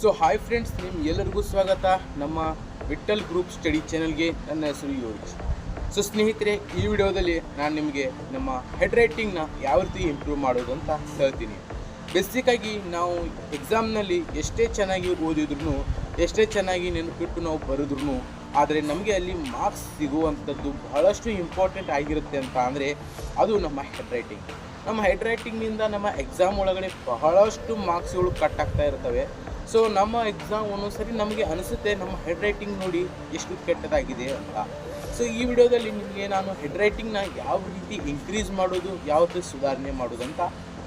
So hi friends ನಿಮ್ಮ ಎಲ್ಲರಿಗೂ ಸ್ವಾಗತ. ನಮ್ಮ ವಿಠಲ್ ಗ್ರೂಪ್ ಸ್ಟಡಿ ಚಾನಲ್ಗೆ ನನ್ನ ಹೆಸರು ಯೋಗ ಸೊ ಸ್ನೇಹಿತರೆ, ಈ ವಿಡಿಯೋದಲ್ಲಿ ನಾನು ನಿಮಗೆ ನಮ್ಮ ಹೆಡ್ ರೈಟಿಂಗ್ನ ಯಾವ ರೀತಿ ಇಂಪ್ರೂವ್ ಮಾಡೋದು ಅಂತ ಹೇಳ್ತೀನಿ. ಬೇಸಿಕ್ಕಾಗಿ ನಾವು ಎಕ್ಸಾಮ್ನಲ್ಲಿ ಎಷ್ಟೇ ಚೆನ್ನಾಗಿ ಓದಿದ್ರು ಎಷ್ಟೇ ಚೆನ್ನಾಗಿ ನೆನಪಿಟ್ಟು ನಾವು ಬರೆದ್ರು ಆದರೆ ನಮಗೆ ಅಲ್ಲಿ ಮಾರ್ಕ್ಸ್ ಸಿಗುವಂಥದ್ದು ಬಹಳಷ್ಟು ಇಂಪಾರ್ಟೆಂಟ್ ಆಗಿರುತ್ತೆ ಅಂತ ಅಂದರೆ, ಅದು ನಮ್ಮ ಹೆಡ್ ರೈಟಿಂಗ್ ನಮ್ಮ ಹೆಡ್ ರೈಟಿಂಗ್ನಿಂದ ನಮ್ಮ ಎಕ್ಸಾಮ್ ಒಳಗಡೆ ಬಹಳಷ್ಟು ಮಾರ್ಕ್ಸ್ಗಳು ಕಟ್ ಆಗ್ತಾ ಇರ್ತವೆ. ಸೊ ನಮ್ಮ ಎಕ್ಸಾಮ್ ಒಂದೊಂದ್ಸರಿ ನಮಗೆ ಅನಿಸುತ್ತೆ, ನಮ್ಮ ಹೆಡ್ ರೈಟಿಂಗ್ ನೋಡಿ ಎಷ್ಟು ಕೆಟ್ಟದಾಗಿದೆ ಅಂತ. ಸೊ ಈ ವಿಡಿಯೋದಲ್ಲಿ ನಿಮಗೆ ನಾನು ಹೆಡ್ ರೈಟಿಂಗ್ನ ಯಾವ ರೀತಿ ಇನ್ಕ್ರೀಸ್ ಮಾಡೋದು ಯಾವ ರೀತಿ ಸುಧಾರಣೆ ಮಾಡೋದು ಅಂತ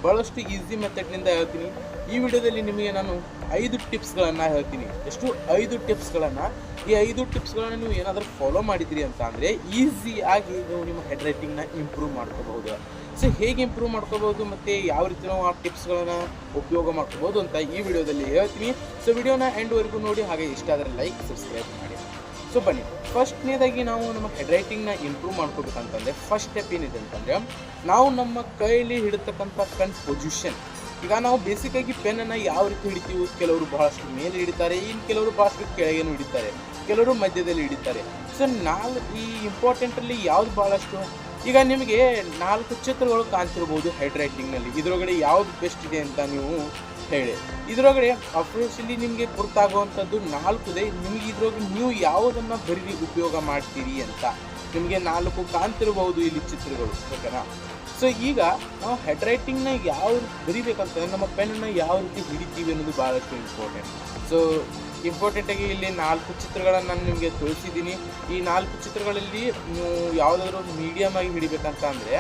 ಭಾಳಷ್ಟು ಈಸಿ ಮೆಥಡ್ನಿಂದ ಹೇಳ್ತೀನಿ. ಈ ವಿಡಿಯೋದಲ್ಲಿ ನಿಮಗೆ ನಾನು ಐದು ಟಿಪ್ಸ್ಗಳನ್ನು ಹೇಳ್ತೀನಿ. ಎಷ್ಟು? ಐದು ಟಿಪ್ಸ್ಗಳನ್ನು ಈ ಐದು ಟಿಪ್ಸ್ಗಳನ್ನು ನೀವು ಏನಾದರೂ ಫಾಲೋ ಮಾಡಿದ್ರಿ ಅಂತ ಅಂದರೆ ಈಸಿಯಾಗಿ ನೀವು ನಿಮ್ಮ ಹೆಡ್ ರೈಟಿಂಗ್ನ ಇಂಪ್ರೂವ್ ಮಾಡ್ಕೋಬಹುದು. ಸೊ ಹೇಗೆ ಇಂಪ್ರೂವ್ ಮಾಡ್ಕೋಬಹುದು ಮತ್ತು ಯಾವ ರೀತಿ ನಾವು ಆ ಟಿಪ್ಸ್ಗಳನ್ನು ಉಪಯೋಗ ಮಾಡ್ಕೋಬೋದು ಅಂತ ಈ ವಿಡಿಯೋದಲ್ಲಿ ಹೇಳ್ತೀನಿ. ಸೊ ವಿಡಿಯೋನ ಎಂಡ್ವರೆಗೂ ನೋಡಿ. ಹಾಗೆ ಇಷ್ಟ ಆದರೆ ಲೈಕ್ ಸಬ್ಸ್ಕ್ರೈಬ್ ಮಾಡಿ. ಸೊ ಬನ್ನಿ. ಫಸ್ಟ್ನೇದಾಗಿ ನಾವು ನಮ್ಮ ಹೆಡ್ ರೈಟಿಂಗ್ನ ಇಂಪ್ರೂವ್ ಮಾಡ್ಕೋಬೇಕಂತಂದರೆ ಫಸ್ಟ್ ಸ್ಟೆಪ್ ಏನಿದೆ ಅಂತಂದರೆ, ನಾವು ನಮ್ಮ ಕೈಯಲ್ಲಿ ಹಿಡಿತಕ್ಕಂಥ ಪೆನ್ ಪೊಸಿಷನ್ ಈಗ ನಾವು ಬೇಸಿಕ್ಕಾಗಿ ಪೆನ್ನನ್ನು ಯಾವ ರೀತಿ ಹಿಡಿತೀವಿ? ಕೆಲವರು ಬಹಳಷ್ಟು ಮೇಲೆ ಹಿಡಿತಾರೆ ಇನ್ನು ಕೆಲವರು ಬಹಳಷ್ಟು ಕೆಳಗೇನು ಹಿಡಿತಾರೆ. ಕೆಲವರು ಮಧ್ಯದಲ್ಲಿ ಹಿಡಿತಾರೆ. ಸೊ ನಾಲ್, ಈ ಇಂಪಾರ್ಟೆಂಟಲ್ಲಿ ಯಾವುದು ಭಾಳಷ್ಟು ಈಗ ನಿಮಗೆ ನಾಲ್ಕು ಚಿತ್ರಗಳು ಕಾಣ್ತಿರ್ಬೋದು ಹೆಡ್ ರೈಟಿಂಗ್ನಲ್ಲಿ ಇದರೊಳಗಡೆ ಯಾವುದು ಬೆಸ್ಟ್ ಇದೆ ಅಂತ ನೀವು ಹೇಳಿ. ಇದರೊಳಗಡೆ ಅಫಿಷಿಯಲಿ ನಿಮಗೆ ಗುರ್ತಾಗುವಂಥದ್ದು ನಾಲ್ಕು ಇದೆ ನಿಮಗೆ ಇದ್ರೊಳಗೆ ನೀವು ಯಾವುದನ್ನು ಬರೀ ಉಪಯೋಗ ಮಾಡ್ತೀರಿ ಅಂತ. ನಿಮಗೆ ನಾಲ್ಕು ಕಾಣ್ತಿರಬಹುದು ಇಲ್ಲಿ ಚಿತ್ರಗಳು ಓಕೆನಾ ಸೊ ಈಗ ನಾವು ಹೆಡ್ ರೈಟಿಂಗ್ನ ಯಾವ ಬರಿಬೇಕಂತಂದ್ರೆ ನಮ್ಮ ಪೆನ್ನ ಯಾವ ರೀತಿ ಹಿಡಿತೀವಿ ಅನ್ನೋದು ಭಾಳಷ್ಟು ಇಂಪಾರ್ಟೆಂಟ್ ಸೊ ಇಂಪಾರ್ಟೆಂಟಾಗಿ ಇಲ್ಲಿ ನಾಲ್ಕು ಚಿತ್ರಗಳನ್ನು ನಾನು ನಿಮಗೆ ತೋರಿಸಿದ್ದೀನಿ. ಈ ನಾಲ್ಕು ಚಿತ್ರಗಳಲ್ಲಿ ನೀವು ಯಾವುದಾದ್ರೂ ಮೀಡಿಯಮ್ ಆಗಿ ಹಿಡಿಬೇಕಂತ ಅಂದರೆ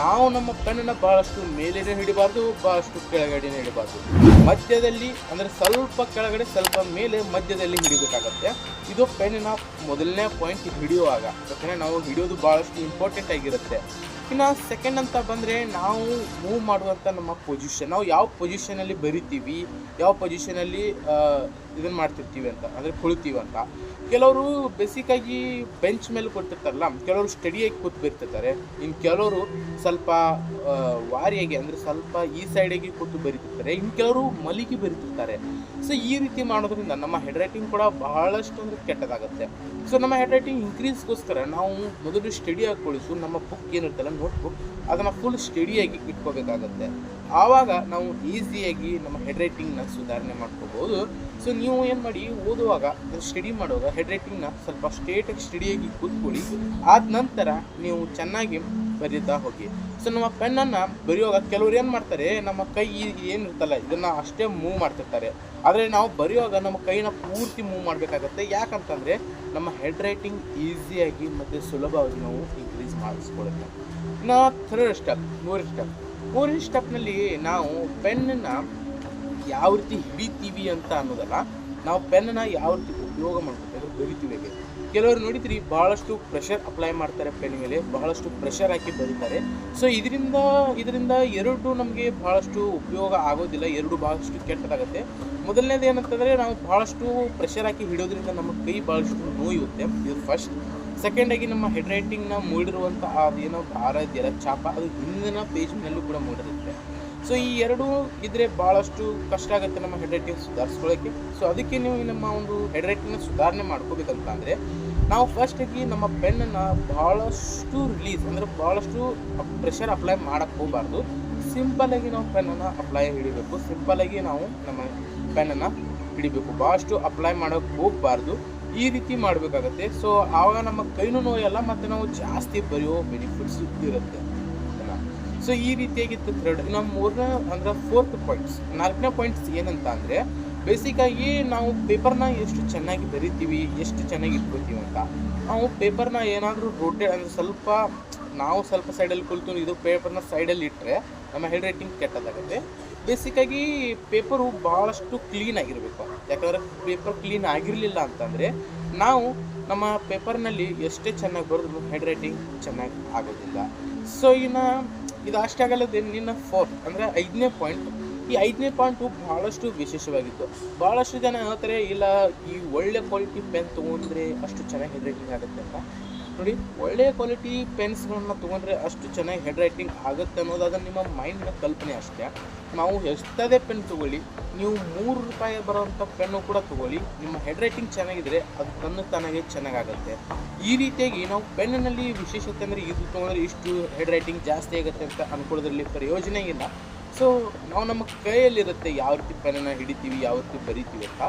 ನಾವು ನಮ್ಮ ಪೆನ್ನನ್ನು ಭಾಳಷ್ಟು ಮೇಲೇನೆ ಹಿಡಿಬಾರ್ದು ಭಾಳಷ್ಟು ಕೆಳಗಡೆನೇ ಹಿಡಿಬಾರ್ದು. ಮಧ್ಯದಲ್ಲಿ ಅಂದರೆ ಸ್ವಲ್ಪ ಕೆಳಗಡೆ, ಸ್ವಲ್ಪ ಮೇಲೆ ಮಧ್ಯದಲ್ಲಿ ಹಿಡಿಬೇಕಾಗತ್ತೆ. ಇದು ಪೆನ್ನಿನ ಮೊದಲನೇ ಪಾಯಿಂಟ್ ಹಿಡಿಯುವಾಗ. ಯಾಕಂದರೆ ನಾವು ಹಿಡಿಯೋದು ಭಾಳಷ್ಟು ಇಂಪಾರ್ಟೆಂಟ್ ಆಗಿರುತ್ತೆ. ಇನ್ನು ಸೆಕೆಂಡ್ ಅಂತ ಬಂದರೆ ನಾವು ಮೂವ್ ಮಾಡುವಂಥ ನಮ್ಮ ಪೊಸಿಷನ್. ನಾವು ಯಾವ ಪೊಸಿಷನಲ್ಲಿ ಬರಿತೀವಿ, ಯಾವ ಪೊಸಿಷನಲ್ಲಿ ಇದನ್ನು ಮಾಡ್ತಿರ್ತೀವಿ ಅಂತ, ಅಂದರೆ ಕುಳಿತೀವಿ ಅಂತ. ಕೆಲವರು ಬೇಸಿಕ್ಕಾಗಿ ಬೆಂಚ್ ಮೇಲೆ ಕೊಟ್ಟಿರ್ತಾರಲ್ಲ ಕೆಲವರು ಸ್ಟಡಿಯಾಗಿ ಕೂತ್ಬಿರ್ತಿರ್ತಾರೆ. ಇನ್ನು ಕೆಲವರು ಸ್ವಲ್ಪ ವಾರಿಯಾಗಿ ಅಂದರೆ ಸ್ವಲ್ಪ ಈ ಸೈಡಿಗೆ ಕೊಟ್ಟು ಬರಿತಿರ್ತಾರೆ. ಇನ್ನು ಕೆಲವರು ಮಲಿಗೆ ಬರಿತಿರ್ತಾರೆ. ಸೊ ಈ ರೀತಿ ಮಾಡೋದ್ರಿಂದ ನಮ್ಮ ಹೆಡ್ ರೈಟಿಂಗ್ ಕೂಡ ಬಹಳಷ್ಟು ಅಂದರೆ ಕೆಟ್ಟದಾಗುತ್ತೆ. ಸೊ ನಮ್ಮ ಹೆಡ್ ರೈಟಿಂಗ್ ಇನ್ಕ್ರೀಸ್ಗೋಸ್ಕರ ನಾವು ಮೊದಲು ಸ್ಟಡಿ ಹಾಕ್ಕೊಳಿಸು ನಮ್ಮ ಬುಕ್ ಏನಿರ್ತಲ್ಲ ನೋಟ್ಬುಕ್ ಅದನ್ನು ಫುಲ್ ಸ್ಟಡಿಯಾಗಿ ಇಟ್ಕೋಬೇಕಾಗತ್ತೆ. ಆವಾಗ ನಾವು ಈಸಿಯಾಗಿ ನಮ್ಮ ಹೆಡ್ ರೈಟಿಂಗ್ನ ಸುಧಾರಣೆ ಮಾಡ್ಕೋಬೋದು. ಸೊ ನೀವು ಏನು ಮಾಡಿ, ಓದುವಾಗ ಸ್ಟಡಿ ಮಾಡುವಾಗ ಹೆಡ್ ರೈಟಿಂಗ್ನ ಸ್ವಲ್ಪ ಸ್ಟೇಟಾಗಿ ಸ್ಟಡಿಯಾಗಿ ಕೂತ್ಕೊಳ್ಳಿ. ಆದ ನಂತರ ನೀವು ಚೆನ್ನಾಗಿ ಬರೀತಾ ಹೋಗಿ. ಸೊ ನಮ್ಮ ಪೆನ್ನನ್ನು ಬರೆಯುವಾಗ ಕೆಲವ್ರು ಏನು ಮಾಡ್ತಾರೆ, ನಮ್ಮ ಕೈ ಏನಿರ್ತಲ್ಲ ಇದನ್ನು ಅಷ್ಟೇ ಮೂವ್ ಮಾಡ್ತಿರ್ತಾರೆ. ಆದರೆ ನಾವು ಬರೆಯುವಾಗ ನಮ್ಮ ಕೈನ ಪೂರ್ತಿ ಮೂವ್ ಮಾಡಬೇಕಾಗತ್ತೆ. ಯಾಕಂತಂದರೆ ನಮ್ಮ ಹೆಡ್ ರೈಟಿಂಗ್ ಈಸಿಯಾಗಿ ಮತ್ತು ಸುಲಭವಾಗಿ ನಾವು ಇನ್ಕ್ರೀಸ್ ಮಾಡಿಸ್ಕೊಳುತ್ತೆ. ಇನ್ನು ಥರ್ಡ್ ಸ್ಟೆಪ್ ಮೂರನೇ ಸ್ಟೆಪ್ ಮೂರನೇ ಸ್ಟೆಪ್ನಲ್ಲಿ ನಾವು ಪೆನ್ನನ್ನು ಯಾವ ರೀತಿ ಹಿಡಿತೀವಿ ಅಂತ ಅನ್ನೋದಲ್ಲ, ನಾವು ಪೆನ್ನನ್ನು ಯಾವ ರೀತಿ ಉಪಯೋಗ ಮಾಡ್ಕೊತೀವಿ ಬರಿತೀವಿ ಹೇಗೆ. ಕೆಲವರು ನೋಡಿದ್ರಿ, ಬಹಳಷ್ಟು ಪ್ರೆಷರ್ ಅಪ್ಲೈ ಮಾಡ್ತಾರೆ ಪೆನ್ ಮೇಲೆ, ಬಹಳಷ್ಟು ಪ್ರೆಷರ್ ಹಾಕಿ ಬರೀತಾರೆ. ಸೊ ಇದರಿಂದ ಇದರಿಂದ ಎರಡು ನಮಗೆ ಬಹಳಷ್ಟು ಉಪಯೋಗ ಆಗೋದಿಲ್ಲ, ಎರಡು ಬಹಳಷ್ಟು ಕೆಟ್ಟದಾಗುತ್ತೆ. ಮೊದಲನೇದು ಏನಂತಂದರೆ, ನಾವು ಬಹಳಷ್ಟು ಪ್ರೆಷರ್ ಹಾಕಿ ಹಿಡಿಯೋದ್ರಿಂದ ನಮ್ಮ ಕೈ ಬಹಳಷ್ಟು ನೋಯುತ್ತೆ. ಇದು ಫಸ್ಟ್ ಸೆಕೆಂಡಾಗಿ ನಮ್ಮ ಹೆಡ್ ರೈಟಿಂಗ್ನ ಮೂಡಿರುವಂಥ ಅದೇನೋ ಭಾರ ಇದೆಯಲ್ಲ, ಚಾಪ, ಅದು ಹಿಂದಿನ ಪೇಜ್ ಮೇಲೂ ಕೂಡ ಮೂಡಿರುತ್ತೆ. ಸೊ ಈ ಎರಡು ಇದ್ರೆ ಭಾಳಷ್ಟು ಕಷ್ಟ ಆಗುತ್ತೆ ನಮ್ಮ ಹೆಡ್ ರೈಟಿಂಗ್ ಸುಧಾರಿಸ್ಕೊಳ್ಳೋಕ್ಕೆ ಸೊ ಅದಕ್ಕೆ ನೀವು ನಮ್ಮ ಒಂದು ಹೆಡ್ ರೈಟಿಂಗ್ನ ಸುಧಾರಣೆ ಮಾಡ್ಕೋಬೇಕಂತ ಅಂದರೆ, ನಾವು ಫಸ್ಟಾಗಿ ನಮ್ಮ ಪೆನ್ನನ್ನು ಭಾಳಷ್ಟು ರಿಲೀಸ್ ಅಂದರೆ ಭಾಳಷ್ಟು ಪ್ರೆಷರ್ ಅಪ್ಲೈ ಮಾಡೋಕ್ಕೆ ಹೋಗಬಾರ್ದು. ಸಿಂಪಲ್ಲಾಗಿ ನಾವು ಪೆನ್ನನ್ನು ಅಪ್ಲೈ ಹಿಡಿಬೇಕು. ಸಿಂಪಲ್ಲಾಗಿ ನಾವು ನಮ್ಮ ಪೆನ್ನನ್ನು ಹಿಡಿಬೇಕು. ಭಾಳಷ್ಟು ಅಪ್ಲೈ ಮಾಡೋಕ್ಕೆ ಹೋಗಬಾರ್ದು. ಈ ರೀತಿ ಮಾಡಬೇಕಾಗತ್ತೆ. ಸೊ ಆವಾಗ ನಮ್ಮ ಕೈನೂ ನೋಯಲ್ಲ, ಮತ್ತು ನಾವು ಜಾಸ್ತಿ ಬರೆಯೋ ಬೆನಿಫಿಟ್ಸ್ ಇರುತ್ತೆ. ಸೊ ಈ ರೀತಿಯಾಗಿತ್ತು ಥರ್ಡ್ ನಮ್ಮ ಮೂರನೇ ಅಂದ್ರೆ ಫೋರ್ತ್ ಪಾಯಿಂಟ್ಸ್ ನಾಲ್ಕನೇ ಪಾಯಿಂಟ್ಸ್ ಏನಂತ ಅಂದರೆ ಬೇಸಿಕ್ಕಾಗಿ ನಾವು ಪೇಪರ್ನ ಎಷ್ಟು ಚೆನ್ನಾಗಿ ಬರಿತೀವಿ, ಎಷ್ಟು ಚೆನ್ನಾಗಿ ಇಟ್ಕೋತೀವಿ ಅಂತ. ನಾವು ಪೇಪರ್ನ ಏನಾದರೂ ರೋಟೇಟ್ ಅಂದರೆ ಸ್ವಲ್ಪ ನಾವು ಸ್ವಲ್ಪ ಸೈಡಲ್ಲಿ ಕುಳಿತು ಇದು ಪೇಪರ್ನ ಸೈಡಲ್ಲಿ ಇಟ್ಟರೆ ನಮ್ಮ ಹೆಡ್ ರೈಟಿಂಗ್ ಕೆಟ್ಟದಾಗುತ್ತೆ. ಬೇಸಿಕ್ಕಾಗಿ ಪೇಪರು ಭಾಳಷ್ಟು ಕ್ಲೀನ್ ಆಗಿರಬೇಕು. ಯಾಕಂದರೆ ಪೇಪರ್ ಕ್ಲೀನ್ ಆಗಿರಲಿಲ್ಲ ಅಂತಂದರೆ ನಾವು ನಮ್ಮ ಪೇಪರ್ನಲ್ಲಿ ಎಷ್ಟೇ ಚೆನ್ನಾಗಿ ಬರೆದ್ರು ಹೆಡ್ ರೈಟಿಂಗ್ ಚೆನ್ನಾಗಿ ಆಗೋದಿಲ್ಲ. ಸೊ ಇನ್ನು ಇದು ಅಷ್ಟೇ ಆಗಲ್ಲದೆ ನಿನ್ನ ಫೋರ್ತ್ ಅಂದರೆ ಐದನೇ ಪಾಯಿಂಟ್ ಈ ಐದನೇ ಪಾಯಿಂಟು ಭಾಳಷ್ಟು ವಿಶೇಷವಾಗಿತ್ತು. ಭಾಳಷ್ಟು ಜನ ಹೇಳ್ತಾರೆ, ಇಲ್ಲ, ಈ ಒಳ್ಳೆ ಕ್ವಾಲಿಟಿ ಪೆನ್ ತೊಗೊಂಡ್ರೆ ಅಷ್ಟು ಚೆನ್ನಾಗಿ ಹೆಡ್ ರೈಟಿಂಗ್ ಆಗುತ್ತೆ ಅಂತ. ನೋಡಿ ಒಳ್ಳೆಯ ಕ್ವಾಲಿಟಿ ಪೆನ್ಸ್ಗಳನ್ನ ತೊಗೊಂಡ್ರೆ ಅಷ್ಟು ಚೆನ್ನಾಗಿ ಹೆಡ್ ರೈಟಿಂಗ್ ಆಗುತ್ತೆ ಅನ್ನೋದು ಅದನ್ನು ನಿಮ್ಮ ಮೈಂಡ್ನ ಕಲ್ಪನೆ ಅಷ್ಟೇ. ನಾವು ಎಷ್ಟದೇ ಪೆನ್ ತೊಗೊಳ್ಳಿ, ನೀವು ಮೂರು ರೂಪಾಯಿ ಬರೋವಂಥ ಪೆನ್ನು ಕೂಡ ತೊಗೊಳ್ಳಿ, ನಿಮ್ಮ ಹೆಡ್ ರೈಟಿಂಗ್ ಚೆನ್ನಾಗಿದ್ದರೆ ಅದು ತನ್ನ ತಾನಾಗೆ ಚೆನ್ನಾಗಾಗುತ್ತೆ. ಈ ರೀತಿಯಾಗಿ ನಾವು ಪೆನ್ನಲ್ಲಿ ವಿಶೇಷತೆ ಅಂದರೆ ಇದು ತೊಗೊಂಡ್ರೆ ಇಷ್ಟು ಹೆಡ್ ರೈಟಿಂಗ್ ಜಾಸ್ತಿ ಆಗುತ್ತೆ ಅಂತ ಅಂದ್ಕೊಳ್ಳೋದ್ರಲ್ಲಿ ಪ್ರಯೋಜನ ಇಲ್ಲ. ಸೊ ನಾವು ನಮ್ಮ ಕೈಯಲ್ಲಿರುತ್ತೆ ಯಾವ ರೀತಿ ಪೆನ್ನ ಹಿಡಿತೀವಿ, ಯಾವ ರೀತಿ ಬರಿತೀವಿ ಅಂತ.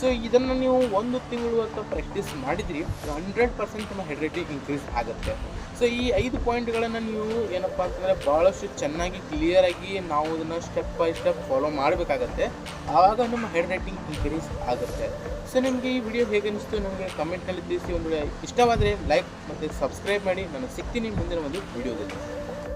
ಸೊ ಇದನ್ನು ನೀವು ಒಂದು ತಿಂಗಳು ಅಂತ ಪ್ರಾಕ್ಟೀಸ್ ಮಾಡಿದ್ರಿ ಹಂಡ್ರೆಡ್ ಪರ್ಸೆಂಟ್ ನಮ್ಮ ಹೆಡ್ ರೈಟಿಂಗ್ ಇನ್ಕ್ರೀಸ್ ಆಗುತ್ತೆ. ಸೊ ಈ ಐದು ಪಾಯಿಂಟ್ಗಳನ್ನು ನೀವು ಏನಪ್ಪ ಅಂತಂದರೆ ಭಾಳಷ್ಟು ಚೆನ್ನಾಗಿ ಕ್ಲಿಯರಾಗಿ ನಾವು ಅದನ್ನು ಸ್ಟೆಪ್ ಬೈ ಸ್ಟೆಪ್ ಫಾಲೋ ಮಾಡಬೇಕಾಗತ್ತೆ. ಆವಾಗ ನಮ್ಮ ಹೆಡ್ ರೈಟಿಂಗ್ ಇನ್ಕ್ರೀಸ್ ಆಗುತ್ತೆ. ಸೊ ನಿಮಗೆ ಈ ವಿಡಿಯೋ ಹೇಗೆ ಅನಿಸ್ತು ನಮಗೆ ಕಮೆಂಟ್ನಲ್ಲಿ ತಿಳಿಸಿ. ಒಂದು ಇಷ್ಟವಾದರೆ ಲೈಕ್ ಮತ್ತು ಸಬ್ಸ್ಕ್ರೈಬ್ ಮಾಡಿ. ನಾನು ಸಿಗ್ತೀನಿ ಮುಂದಿನ ಒಂದು ವಿಡಿಯೋದಲ್ಲಿ